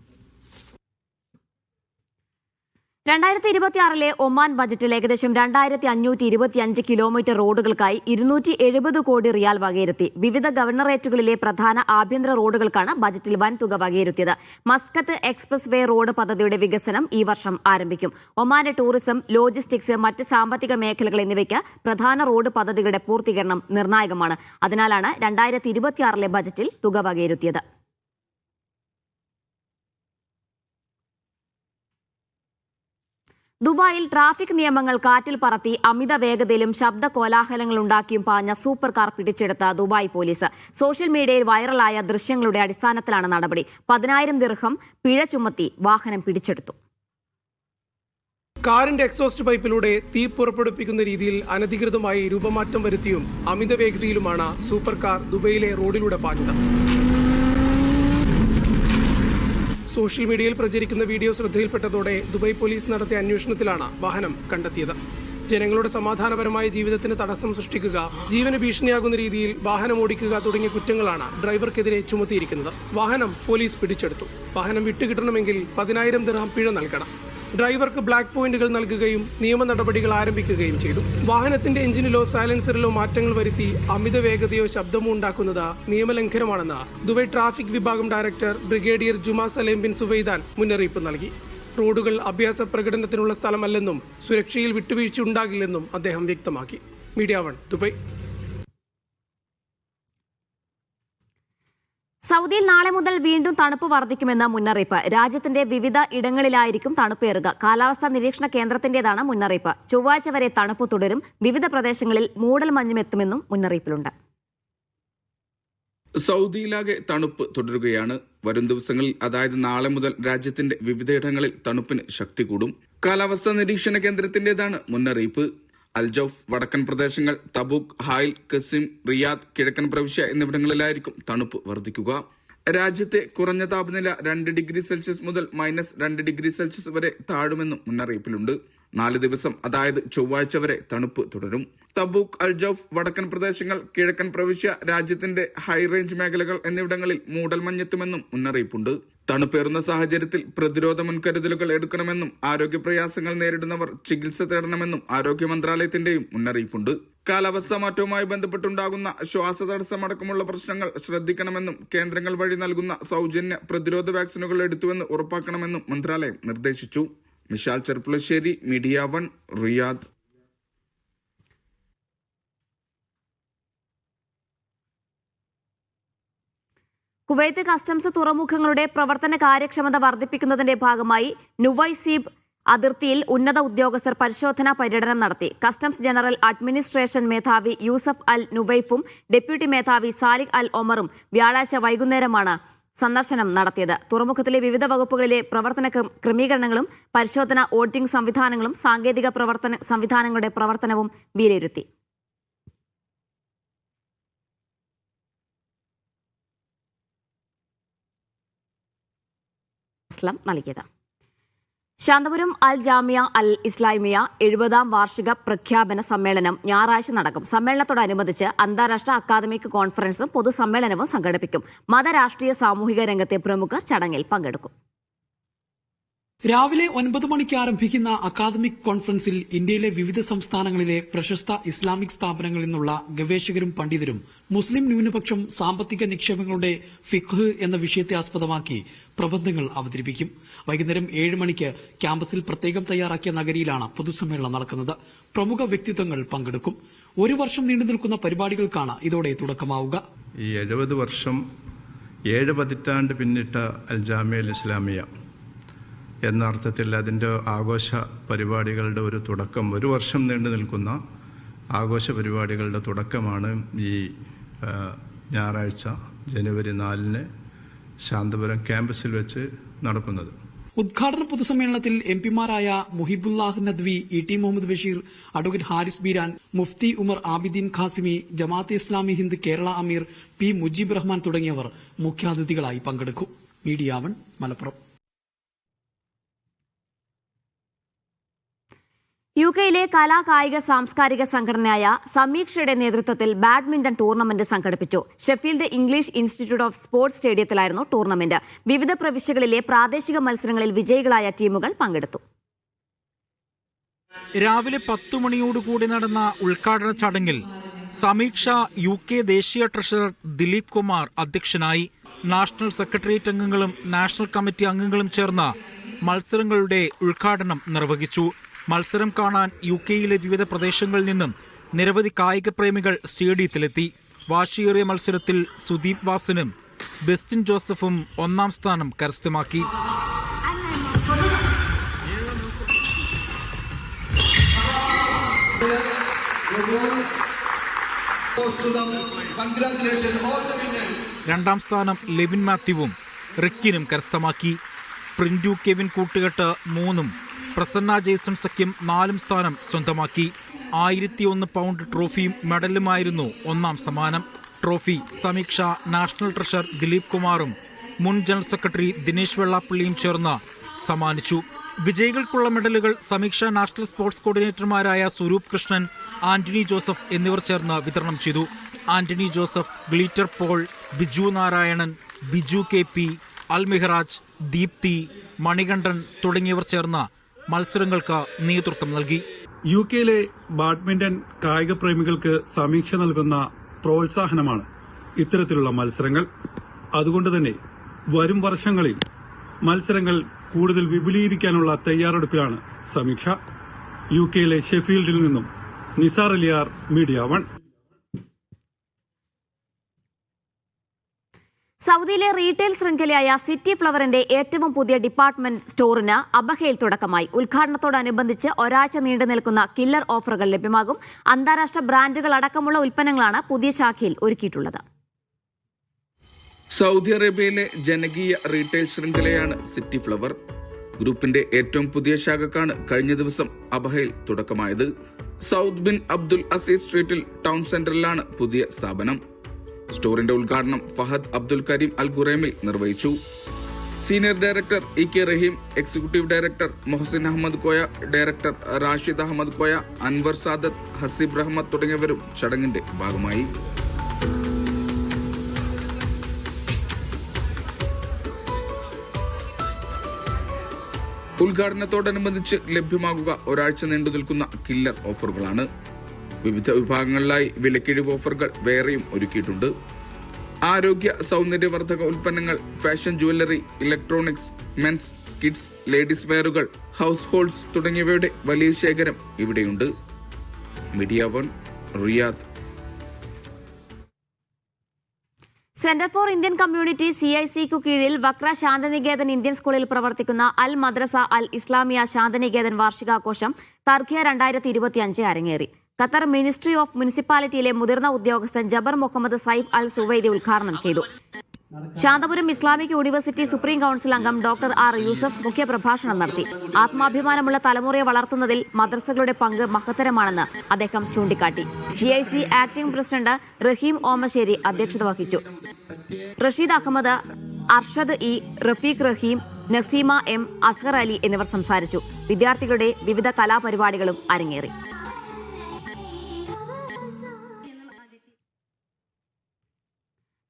രണ്ടായിരത്തി ഇരുപത്തിയാറിലെ ഒമാൻ ബജറ്റിൽ ഏകദേശം രണ്ടായിരത്തി അഞ്ഞൂറ്റി ഇരുപത്തിയഞ്ച് കിലോമീറ്റർ റോഡുകൾക്കായി ഇരുന്നൂറ്റി എഴുപത് കോടി റിയാൽ വകയിരുത്തി. വിവിധ ഗവർണറേറ്റുകളിലെ പ്രധാന ആഭ്യന്തര റോഡുകൾക്കാണ് ബജറ്റിൽ വൻതുക വകയിരുത്തിയത്. മസ്കത്ത് എക്സ്പ്രസ് വേ റോഡ് പദ്ധതിയുടെ വികസനം ഈ വർഷം ആരംഭിക്കും. ഒമാന്റെ ടൂറിസം ലോജിസ്റ്റിക്സ് മറ്റ് സാമ്പത്തിക മേഖലകൾ എന്നിവയ്ക്ക് പ്രധാന റോഡ് പദ്ധതികളുടെ പൂർത്തീകരണം നിർണായകമാണ്. അതിനാലാണ് രണ്ടായിരത്തി ഇരുപത്തിയാറിലെ ബജറ്റിൽ തുക വകയിരുത്തിയത്. ദുബായിൽ ട്രാഫിക് നിയമങ്ങൾ കാറ്റിൽ പറത്തി അമിത വേഗതയിലും ശബ്ദ കോലാഹലങ്ങളുണ്ടാക്കിയും പാഞ്ഞ സൂപ്പർ കാർ പിടിച്ചെടുത്ത ദുബായ് പോലീസ് സോഷ്യൽ മീഡിയയിൽ വൈറലായ ദൃശ്യങ്ങളുടെ അടിസ്ഥാനത്തിലാണ് നടപടി. പതിനായിരം ദീർഘം പിഴ ചുമത്തി വാഹനം പിടിച്ചെടുത്തു. കാറിന്റെ എക്സോസ്റ്റ് പൈപ്പിലൂടെ തീ പുറപ്പെടുപ്പിക്കുന്ന രീതിയിൽ അനധികൃതമായി രൂപമാറ്റം വരുത്തിയും അമിത വേഗതയിലുമാണ് സൂപ്പർ കാർ ദുബൈയിലെ റോഡിലൂടെ പാഞ്ഞത്. സോഷ്യൽ മീഡിയയിൽ പ്രചരിക്കുന്ന വീഡിയോ ശ്രദ്ധയിൽപ്പെട്ടതോടെ ദുബായ് പോലീസ് നടത്തിയ അന്വേഷണത്തിലാണ് വാഹനം കണ്ടെത്തിയത്. ജനങ്ങളുടെ സമാധാനപരമായ ജീവിതത്തിന് തടസ്സം സൃഷ്ടിക്കുക ജീവന് ഭീഷണിയാകുന്ന രീതിയിൽ വാഹനം ഓടിക്കുക തുടങ്ങിയ കുറ്റങ്ങളാണ് ഡ്രൈവർക്കെതിരെ ചുമത്തിയിരിക്കുന്നത്. വാഹനം പോലീസ് പിടിച്ചെടുത്തു. വാഹനം വിട്ടുകിട്ടണമെങ്കിൽ പതിനായിരം ദിർഹം പിഴ നൽകണം. ഡ്രൈവർക്ക് ബ്ലാക്ക് പോയിന്റുകൾ നൽകുകയും നിയമ നടപടികൾ ആരംഭിക്കുകയും ചെയ്തു. വാഹനത്തിന്റെ എഞ്ചിനിലോ സൈലൻസറിലോ മാറ്റങ്ങൾ വരുത്തി അമിത വേഗതയോ ശബ്ദമോ ഉണ്ടാക്കുന്നത് നിയമലംഘനമാണെന്ന് ദുബൈ ട്രാഫിക് വിഭാഗം director brigadier Juma Salem bin Suwaidan മുന്നറിയിപ്പ് നൽകി. റോഡുകൾ അഭ്യാസ പ്രകടനത്തിനുള്ള സ്ഥലമല്ലെന്നും സുരക്ഷയിൽ വിട്ടുവീഴ്ച ഉണ്ടാകില്ലെന്നും അദ്ദേഹം വ്യക്തമാക്കി. Media one Dubai. സൗദിയിൽ നാളെ മുതൽ വീണ്ടും തണുപ്പ് വർദ്ധിക്കുമെന്ന മുന്നറിയിപ്പ്. രാജ്യത്തിന്റെ വിവിധ ഇടങ്ങളിലായിരിക്കും തണുപ്പേറുക കാലാവസ്ഥാ നിരീക്ഷണ കേന്ദ്രത്തിന്റേതാണ് മുന്നറിയിപ്പ്. ചൊവ്വാഴ്ച വരെ തണുപ്പ് തുടരും. വിവിധ പ്രദേശങ്ങളിൽ മൂടൽ മഞ്ഞുമെത്തുമെന്നും മുന്നറിയിപ്പിലുണ്ട്. സൗദിയിലാകെ തണുപ്പ് തുടരുകയാണ്. വരും ദിവസങ്ങളിൽ അതായത് നാളെ മുതൽ രാജ്യത്തിന്റെ വിവിധയിടങ്ങളിൽ തണുപ്പിന് ശക്തി കൂടും. കാലാവസ്ഥാ നിരീക്ഷണ കേന്ദ്രത്തിന്റേതാണ് മുന്നറിയിപ്പ്. അൽജൌഫ് വടക്കൻ പ്രദേശങ്ങൾ തബൂക്ക് ഹായിൽ കസിം റിയാദ് കിഴക്കൻ പ്രവിശ്യ എന്നിവിടങ്ങളിലായിരിക്കും തണുപ്പ് വർദ്ധിക്കുക. രാജ്യത്തെ കുറഞ്ഞ താപനില രണ്ട് ഡിഗ്രി സെൽഷ്യസ് മുതൽ മൈനസ് രണ്ട് ഡിഗ്രി സെൽഷ്യസ് വരെ താഴുമെന്നും മുന്നറിയിപ്പിലുണ്ട്. നാല് ദിവസം അതായത് ചൊവ്വാഴ്ച വരെ തണുപ്പ് തുടരും. തബൂക്ക് അൽജൌഫ് വടക്കൻ പ്രദേശങ്ങൾ കിഴക്കൻ പ്രവിശ്യ രാജ്യത്തിന്റെ ഹൈറേഞ്ച് മേഖലകൾ എന്നിവിടങ്ങളിൽ മൂടൽമഞ്ഞെത്തുമെന്നും മുന്നറിയിപ്പുണ്ട്. തണുപ്പേറുന്ന സാഹചര്യത്തിൽ പ്രതിരോധ മുൻകരുതലുകൾ എടുക്കണമെന്നും ആരോഗ്യ പ്രയാസങ്ങൾ നേരിടുന്നവർ ചികിത്സ തേടണമെന്നും ആരോഗ്യ മന്ത്രാലയത്തിന്റെയും മുന്നറിയിപ്പുണ്ട്. കാലാവസ്ഥാ മാറ്റവുമായി ബന്ധപ്പെട്ടുണ്ടാകുന്ന ശ്വാസതടസ്സമടക്കമുള്ള പ്രശ്നങ്ങൾ ശ്രദ്ധിക്കണമെന്നും കേന്ദ്രങ്ങൾ വഴി നൽകുന്ന സൗജന്യ പ്രതിരോധ വാക്സിനുകൾ എടുത്തുവെന്ന് ഉറപ്പാക്കണമെന്നും മന്ത്രാലയം നിർദ്ദേശിച്ചു. Mishal Cherpulassery media one Riyadh. Kuwait customs തുറമുഖങ്ങളുടെ പ്രവർത്തന കാര്യക്ഷമത വർദ്ധിപ്പിക്കുന്നതിന്റെ ഭാഗമായി നുവൈസീബ് അതിർത്തിയിൽ ഉന്നത ഉദ്യോഗസ്ഥർ പരിശോധനാ പര്യടനം നടത്തി. കസ്റ്റംസ് ജനറൽ അഡ്മിനിസ്ട്രേഷൻ മേധാവി യൂസഫ് അൽ നുവൈഫും ഡെപ്യൂട്ടി മേധാവി സാലിഖ് അൽ ഒമറും വ്യാഴാഴ്ച വൈകുന്നേരമാണ് സന്ദർശനം നടത്തിയത്. തുറമുഖത്തിലെ വിവിധ വകുപ്പുകളിലെ പ്രവർത്തന ക്രമീകരണങ്ങളും പരിശോധന ഓഡിറ്റിംഗ് സംവിധാനങ്ങളും സാങ്കേതിക പ്രവർത്തന സംവിധാനങ്ങളുടെ പ്രവർത്തനവും വിലയിരുത്തി. ഇസ്ലാം നൽകിയത്. ശാന്തപുരം അൽ ജാമിയ അൽ ഇസ്ലാമിയ എഴുപതാം വാർഷിക പ്രഖ്യാപന സമ്മേളനം ഞായറാഴ്ച നടക്കും. സമ്മേളനത്തോടനുബന്ധിച്ച് അന്താരാഷ്ട്ര അക്കാദമിക് കോൺഫറൻസും പൊതുസമ്മേളനവും സംഘടിപ്പിക്കും. മതരാഷ്ട്രീയ സാമൂഹിക രംഗത്തെ പ്രമുഖർ ചടങ്ങിൽ പങ്കെടുക്കും. രാവിലെ ഒൻപത് മണിക്ക് ആരംഭിക്കുന്ന അക്കാദമിക് കോൺഫറൻസിൽ ഇന്ത്യയിലെ വിവിധ സംസ്ഥാനങ്ങളിലെ പ്രശസ്ത ഇസ്ലാമിക് സ്ഥാപനങ്ങളിൽ നിന്നുള്ള ഗവേഷകരും പണ്ഡിതരും മുസ്ലിം ന്യൂനപക്ഷം സാമ്പത്തിക നിക്ഷേപങ്ങളുടെ ഫിഖ് എന്ന വിഷയത്തെ ആസ്പദമാക്കി പ്രബന്ധങ്ങൾ അവതരിപ്പിക്കും. വൈകുന്നേരം ഏഴ് മണിക്ക് ക്യാമ്പസിൽ പ്രത്യേകം തയ്യാറാക്കിയ നഗരിയിലാണ് പൊതുസമ്മേളനം നടക്കുന്നത്. പ്രമുഖ വ്യക്തിത്വങ്ങൾ പങ്കെടുക്കും. ഒരു വർഷം നീണ്ടു നിൽക്കുന്ന പരിപാടികൾക്കാണ് ഇതോടെ തുടക്കമാവുക. ഈ എഴുപത് വർഷം ഏഴ് പതിറ്റാണ്ട് പിന്നിട്ട അൽ ജാമിയൽ ഇസ്ലാമിയ എന്ന അർത്ഥത്തിൽ അതിന്റെ ആഘോഷ പരിപാടികളുടെ ഒരു തുടക്കം ഒരു വർഷം നീണ്ടു നിൽക്കുന്ന ആഘോഷ പരിപാടികളുടെ തുടക്കമാണ് ഈ ഞായറാഴ്ച ജനുവരി നാലിന് ശാന്തപുരം ക്യാമ്പസിൽ വെച്ച് നടക്കുന്നത്. ഉദ്ഘാടന പൊതുസമ്മേളനത്തിൽ M പിമാരായ Muhibullah Nadvi E T Muhammad Basheer advocate Haris Beeran Mufti Umar Abideen Qasimi Jamaat-e Islami Hind Kerala അമീർ പി മുജീബ് റഹ്മാൻ തുടങ്ങിയവർ മുഖ്യാതിഥികളായി പങ്കെടുക്കും. Media one Malappuram. യു കെയിലെ കലാ കായിക സാംസ്കാരിക സംഘടനയായ സമീക്ഷയുടെ നേതൃത്വത്തിൽ ബാഡ്മിന്റൺ ടൂർണമെന്റ് സംഘടിപ്പിച്ചു. Sheffield English institute of sports സ്റ്റേഡിയത്തിലായിരുന്നു tournament. വിവിധ പ്രവിശ്യകളിലെ പ്രാദേശിക മത്സരങ്ങളിൽ വിജയികളായ ടീമുകൾ പങ്കെടുത്തു. രാവിലെ പത്തു മണിയോടുകൂടി നടന്ന ഉദ്ഘാടന ചടങ്ങിൽ സമീക്ഷ യു കെ ദേശീയ ട്രഷറർ ദിലീപ് കുമാർ അധ്യക്ഷനായി. നാഷണൽ സെക്രട്ടേറിയറ്റ് അംഗങ്ങളും നാഷണൽ കമ്മിറ്റി അംഗങ്ങളും ചേർന്ന മത്സരങ്ങളുടെ ഉദ്ഘാടനം നിർവഹിച്ചു. മത്സരം കാണാൻ യു കെയിലെ വിവിധ പ്രദേശങ്ങളിൽ നിന്നും നിരവധി കായിക പ്രേമികൾ സ്റ്റേഡിയത്തിലെത്തി. വാശിയേറിയ മത്സരത്തിൽ സുദീപ് വാസനും ബെസ്റ്റിൻ ജോസഫും ഒന്നാം സ്ഥാനം കരസ്ഥമാക്കി. രണ്ടാം സ്ഥാനം ലെവിൻ മാത്യുവും റിക്കിനും കരസ്ഥമാക്കി. പ്രിൻഡു കെവിൻ കൂട്ടുകെട്ട് മൂന്നും പ്രസന്ന ജെയ്സൺ സഖ്യം നാലും സ്ഥാനം സ്വന്തമാക്കി. ആയിരത്തി ഒന്ന് പൗണ്ട് ട്രോഫിയും മെഡലുമായിരുന്നു ഒന്നാം സമ്മാനം. Trophy Sameeksha national treasurer Dileep കുമാറും മുൻ ജനറൽ സെക്രട്ടറി ദിനേശ് വെള്ളാപ്പള്ളിയും ചേർന്ന് സമ്മാനിച്ചു. വിജയികൾക്കുള്ള മെഡലുകൾ സമീക്ഷ നാഷണൽ സ്പോർട്സ് കോർഡിനേറ്റർമാരായ സ്വരൂപ് കൃഷ്ണൻ ആന്റണി ജോസഫ് എന്നിവർ ചേർന്ന് വിതരണം ചെയ്തു. ആന്റണി ജോസഫ് ഗ്ലീറ്റർ പോൾ ബിജു നാരായണൻ ബിജു കെ പി അൽമിഹറാജ് ദീപ്തി മണികണ്ഠൻ തുടങ്ങിയവർ ചേർന്ന് മത്സരങ്ങൾക്ക് നേതൃത്വം നൽകി. യു കെയിലെ ബാഡ്മിന്റൺ കായിക പ്രേമികൾക്ക് സമീക്ഷ നൽകുന്ന പ്രോത്സാഹനമാണ് ഇത്തരത്തിലുള്ള മത്സരങ്ങൾ. അതുകൊണ്ട് തന്നെ വരും വർഷങ്ങളിൽ മത്സരങ്ങൾ കൂടുതൽ വിപുലീകരിക്കാനുള്ള തയ്യാറെടുപ്പിലാണ് സമീക്ഷ. യു കെയിലെ ഷെഫീൽഡിൽ നിന്നും നിസാർ അലിയാർ മീഡിയ വൺ. സൗദിയിലെ റീറ്റെയിൽ ശൃംഖലയായ സിറ്റി ഫ്ലവറിന്റെ ഏറ്റവും പുതിയ ഡിപ്പാർട്ട്മെന്റ് സ്റ്റോറിന് അബഹയിൽ തുടക്കമായി. ഉദ്ഘാടനത്തോടനുബന്ധിച്ച് ഒരാഴ്ച നീണ്ടു നിൽക്കുന്ന കില്ലർ ഓഫറുകൾ ലഭ്യമാകും. അന്താരാഷ്ട്ര ബ്രാൻഡുകൾ അടക്കമുള്ള ഉൽപ്പന്നങ്ങളാണ് പുതിയ ശാഖയിൽ ഒരുക്കിയിട്ടുള്ളത്. സൗദി അറേബ്യയിലെ ജനകീയ റീറ്റെയിൽ ശൃംഖലയാണ് സിറ്റി ഫ്ലവർ. ഗ്രൂപ്പിന്റെ ഏറ്റവും പുതിയ ശാഖക്കാണ് കഴിഞ്ഞ ദിവസം അബഹയിൽ തുടക്കമായത്. സൗത്ത് ബിൻ അബ്ദുൽ അസീസ് സ്ട്രീറ്റിൽ ടൗൺ സെന്ററിലാണ് പുതിയ സ്ഥാപനം. സ്റ്റോറിന്റെ ഉദ്ഘാടനം ഫഹദ് അബ്ദുൽ കരീം അൽ ഖുറൈമിൽ നിർവഹിച്ചു. Senior director E K Raheem executive director Mohasin Ahammed Koya director Rashid Ahammed Koya Anwar Sadath Haseeb Rahmath തുടങ്ങിയവരും ചടങ്ങിന്റെ ഭാഗമായി. ഉദ്ഘാടനത്തോടനുബന്ധിച്ച് ലഭ്യമാകുക ഒരാഴ്ച നീണ്ടു നിൽക്കുന്ന കില്ലർ ഓഫറുകളാണ്. വിവിധ വിഭാഗങ്ങളിലായി വിലക്കിഴിവ് ഓഫറുകൾ വേറെയും ഒരുക്കിയിട്ടുണ്ട്. ആരോഗ്യ സൗന്ദര്യവർദ്ധക ഉൽപ്പന്നങ്ങൾ fashion jewellery electronics men's kids ladies വെയറുകൾ households തുടങ്ങിയവയുടെ വലിയ ശേഖരം ഇവിടെയുണ്ട്. Media one Riyadh. Centre for Indian community C I സിക്കു കീഴിൽ വക്ര ശാന്തനികേതൻ ഇന്ത്യൻ സ്കൂളിൽ പ്രവർത്തിക്കുന്ന അൽ മദ്രസ അൽ ഇസ്ലാമിയ ശാന്തനികേതൻ വാർഷികാഘോഷം തർക്കിയ രണ്ടായിരത്തി ഇരുപത്തിയഞ്ച് അരങ്ങേറി. ഖത്തർ മിനിസ്ട്രി ഓഫ് മുനിസിപ്പാലിറ്റിയിലെ മുതിർന്ന ഉദ്യോഗസ്ഥൻ Jaber Mohammed Saif al Suwaidi ഉദ്ഘാടനം ചെയ്തു. Shanthapuram Islamic university supreme council അംഗം ഡോക്ടർ ആർ യൂസഫ് മുഖ്യപ്രഭാഷണം നടത്തി. ആത്മാഭിമാനമുള്ള തലമുറയെ വളർത്തുന്നതിൽ മദ്രസകളുടെ പങ്ക് മഹത്തരമാണെന്ന് അദ്ദേഹം ചൂണ്ടിക്കാട്ടി. C I C acting president Raheem Omassery അധ്യക്ഷത വഹിച്ചു. റഷീദ് അഹമ്മദ് അർഷദ് ഇ റഫീഖ് റഹീം നസീമ എം അസ്ഹർ അലി എന്നിവർ സംസാരിച്ചു. വിദ്യാർത്ഥികളുടെ വിവിധ കലാപരിപാടികളും അരങ്ങേറി.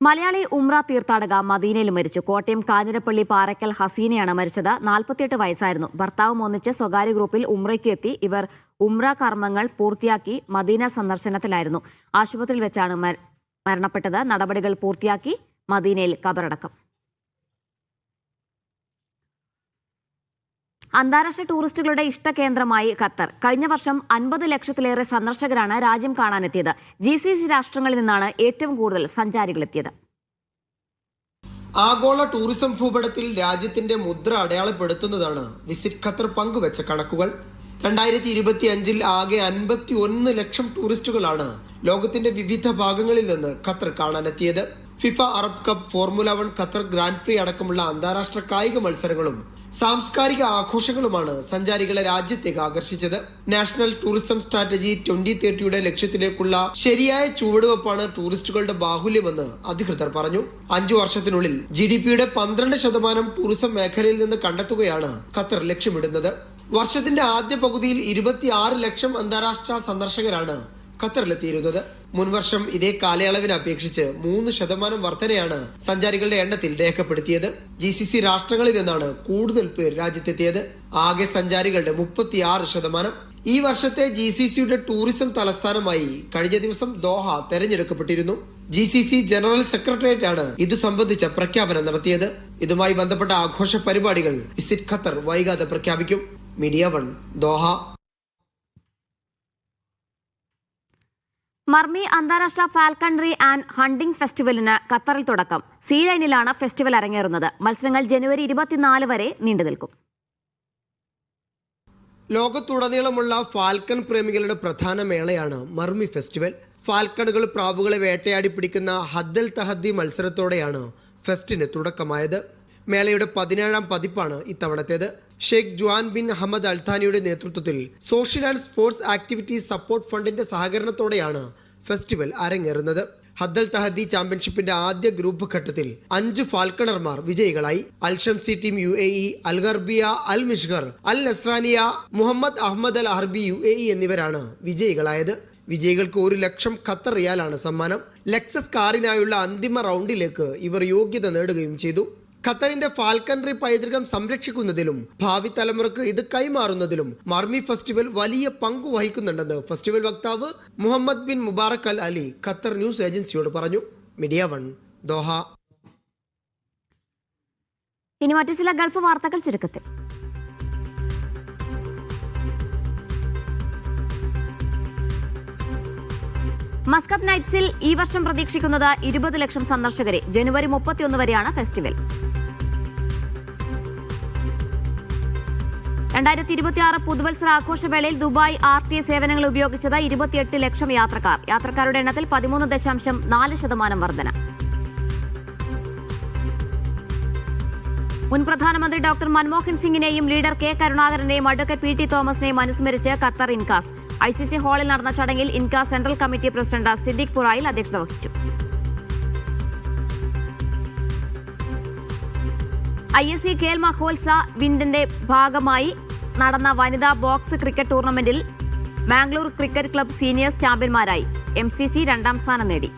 മലയാളി ഉമ്ര തീർത്ഥാടക മദീനയിൽ മരിച്ചു. കോട്ടയം കാഞ്ഞിരപ്പള്ളി പാറക്കൽ ഹസീനയാണ് മരിച്ചത്. നാൽപ്പത്തിയെട്ട് വയസ്സായിരുന്നു. ഭർത്താവും ഒന്നിച്ച് സ്വകാര്യ ഗ്രൂപ്പിൽ ഉമ്രയ്ക്ക് എത്തി. ഇവർ ഉമ്ര കർമ്മങ്ങൾ പൂർത്തിയാക്കി മദീന സന്ദർശനത്തിലായിരുന്നു. ആശുപത്രിയിൽ വെച്ചാണ് മര- മരണപ്പെട്ടത്. നടപടികൾ പൂർത്തിയാക്കി മദീനയിൽ കബറടക്കം. അന്താരാഷ്ട്ര ടൂറിസ്റ്റുകളുടെ ഇഷ്ട കേന്ദ്രമായി ഖത്തർ. കഴിഞ്ഞ വർഷം അൻപത് ലക്ഷത്തിലേറെ സന്ദർശകരാണ് രാജ്യം കാണാനെത്തിയത്. ജി സി സി രാഷ്ട്രങ്ങളിൽ നിന്നാണ് ഏറ്റവും കൂടുതൽ സഞ്ചാരികളെത്തിയത്. ആഗോള ടൂറിസം ഭൂപടത്തിൽ രാജ്യത്തിന്റെ മുദ്ര അടയാളപ്പെടുത്തുന്നതാണ് വിസിറ്റ് ഖത്തർ പങ്കുവച്ച കണക്കുകൾ. രണ്ടായിരത്തി ഇരുപത്തി അഞ്ചിൽ ആകെ അൻപത്തി ഒന്ന് ലക്ഷം ടൂറിസ്റ്റുകളാണ് ലോകത്തിന്റെ വിവിധ ഭാഗങ്ങളിൽ നിന്ന് Qatar കാണാനെത്തിയത്. FIFA Arab cup formula one Qatar grand prix അടക്കമുള്ള അന്താരാഷ്ട്ര കായിക മത്സരങ്ങളും സാംസ്കാരിക ആഘോഷങ്ങളുമാണ് സഞ്ചാരികളെ രാജ്യത്തേക്ക് ആകർഷിച്ചത്. നാഷണൽ ടൂറിസം സ്ട്രാറ്റജി ട്വന്റി തേർട്ടിയുടെ ലക്ഷ്യത്തിലേക്കുള്ള ശരിയായ ചുവടുവെപ്പാണ് ടൂറിസ്റ്റുകളുടെ ബാഹുല്യമെന്ന് അധികൃതർ പറഞ്ഞു. അഞ്ചു വർഷത്തിനുള്ളിൽ ജി ഡി പിയുടെ പന്ത്രണ്ട് ശതമാനം ടൂറിസം മേഖലയിൽ നിന്ന് കണ്ടെത്തുകയാണ് ഖത്തർ ലക്ഷ്യമിടുന്നത്. വർഷത്തിന്റെ ആദ്യ പകുതിയിൽ ഇരുപത്തിയാറ് ലക്ഷം അന്താരാഷ്ട്ര സന്ദർശകരാണ് ഖത്തറിലെത്തിയിരുന്നത്. മുൻവർഷം ഇതേ കാലയളവിനെ അപേക്ഷിച്ച് മൂന്ന് ശതമാനം വർധനയാണ് സഞ്ചാരികളുടെ എണ്ണത്തിൽ രേഖപ്പെടുത്തിയത്. ജി സി സി രാഷ്ട്രങ്ങളിൽ നിന്നാണ് കൂടുതൽ പേർ രാജ്യത്തെത്തിയത്. ആകെ സഞ്ചാരികളുടെ മുപ്പത്തിയാറ് ശതമാനം. ഈ വർഷത്തെ ജി സി സിയുടെ ടൂറിസം തലസ്ഥാനമായി കഴിഞ്ഞ ദിവസം Doha തെരഞ്ഞെടുക്കപ്പെട്ടിരുന്നു. G C C general secretariat ആണ് ഇതു സംബന്ധിച്ച പ്രഖ്യാപനം നടത്തിയത്. ഇതുമായി ബന്ധപ്പെട്ട ആഘോഷ പരിപാടികൾ ഇസിറ്റ് ഖത്തർ വൈകാതെ പ്രഖ്യാപിക്കും. Media one Doha. മർമി അന്താരാഷ്ട്ര ഫാൽക്കൺട്രി ആൻഡ് ഹണ്ടിംഗ് ഫെസ്റ്റിവലിന് ഖത്തറിൽ തുടക്കം. സീ ലൈനിലാണ് ഫെസ്റ്റിവൽ അരങ്ങേറുന്നത്. മത്സരങ്ങൾ ജനുവരി ഇരുപത്തിനാല് വരെ നീണ്ടു നിൽക്കും. ലോകത്തുടനീളമുള്ള ഫാൽക്കൺ പ്രേമികളുടെ പ്രധാന മേളയാണ് മർമി ഫെസ്റ്റിവൽ. ഫാൽക്കണുകൾ പ്രാവുകളെ വേട്ടയാടി പിടിക്കുന്ന ഹദ്ദൽ തഹദ്ദി മത്സരത്തോടെയാണ് ഫെസ്റ്റിന് തുടക്കമായത്. മേളയുടെ പതിനേഴാം പതിപ്പാണ് ഇത്തവണത്തേത്. ഷെയ്ഖ് ജുവാൻ ബിൻ അഹമ്മദ് അൽത്താനിയുടെ നേതൃത്വത്തിൽ social and sports activities support ഫണ്ടിന്റെ സഹകരണത്തോടെയാണ് ഫെസ്റ്റിവൽ അരങ്ങേറുന്നത്. ഹദ്ദൽ തഹദി ചാമ്പ്യൻഷിപ്പിന്റെ ആദ്യ ഗ്രൂപ്പ് ഘട്ടത്തിൽ അഞ്ച് ഫാൽക്കണർമാർ വിജയികളായി. Al Shamsi team U A E al Garbia al Mishgar al Nasrania Muhammad Ahmed al Arbi U A E എന്നിവരാണ് വിജയികളായത്. വിജയികൾക്ക് ഒരു ലക്ഷം ഖത്തർ റിയാലാണ് സമ്മാനം. ലെക്സസ് കാറിനായുള്ള അന്തിമ റൗണ്ടിലേക്ക് ഇവർ യോഗ്യത നേടുകയും ചെയ്തു. ഖത്തറിന്റെ ഫാൽക്കൺറി പൈതൃകം സംരക്ഷിക്കുന്നതിലും ഭാവി തലമുറയ്ക്ക് ഇത് കൈമാറുന്നതിലും മർമി ഫെസ്റ്റിവൽ വലിയ പങ്കു വഹിക്കുന്നുണ്ടെന്ന് ഫെസ്റ്റിവൽ വക്താവ് Muhammad bin Mubarak al Ali Qatar news ഏജൻസിയോട് പറഞ്ഞു. Media one Doha. ഇനി മറ്റു ചില ഗൾഫ് വാർത്തകൾ ചുരുക്കത്തിൽ. മസ്കത്ത് നൈറ്റ്സിൽ ഈ വർഷം പ്രതീക്ഷിക്കുന്നത് ഇരുപത് ലക്ഷം സന്ദർശകരെ. ജനുവരി മുപ്പത്തിയൊന്ന് വരെയാണ് ഫെസ്റ്റിവൽ. രണ്ടായിരത്തി ഇരുപത്തിയാറ് പുതുവത്സര ആഘോഷവേളയിൽ ദുബായ് ആർ ടി സേവനങ്ങൾ ഉപയോഗിച്ചത് ഇരുപത്തിയെട്ട് ലക്ഷം യാത്രക്കാർ. യാത്രക്കാരുടെ എണ്ണത്തിൽ പതിമൂന്ന് ദശാംശം നാല് ശതമാനം വർധന. മുൻ പ്രധാനമന്ത്രി ഡോക്ടർ മൻമോഹൻ സിംഗിനെയും ലീഡർ കെ കരുണാകരനെയും അഡ്വക്കേറ്റ് പി ടി തോമസിനെയും അനുസ്മരിച്ച് Qatar Incas. I C C ഹാളിൽ നടന്ന ചടങ്ങിൽ Incas central committee president Siddique Purayil അധ്യക്ഷത വഹിച്ചു. ഐ എസ് സി ഖേൽ മഹോത്സ വിൻഡിന്റെ ഭാഗമായി നടന്ന വനിതാ ബോക്സ് ക്രിക്കറ്റ് ടൂർണമെന്റിൽ ബാംഗ്ലൂർ ക്രിക്കറ്റ് ക്ലബ് സീനിയേഴ്സ് ചാമ്പ്യന്മാരായി. എം സി സി രണ്ടാം സ്ഥാനം നേടി.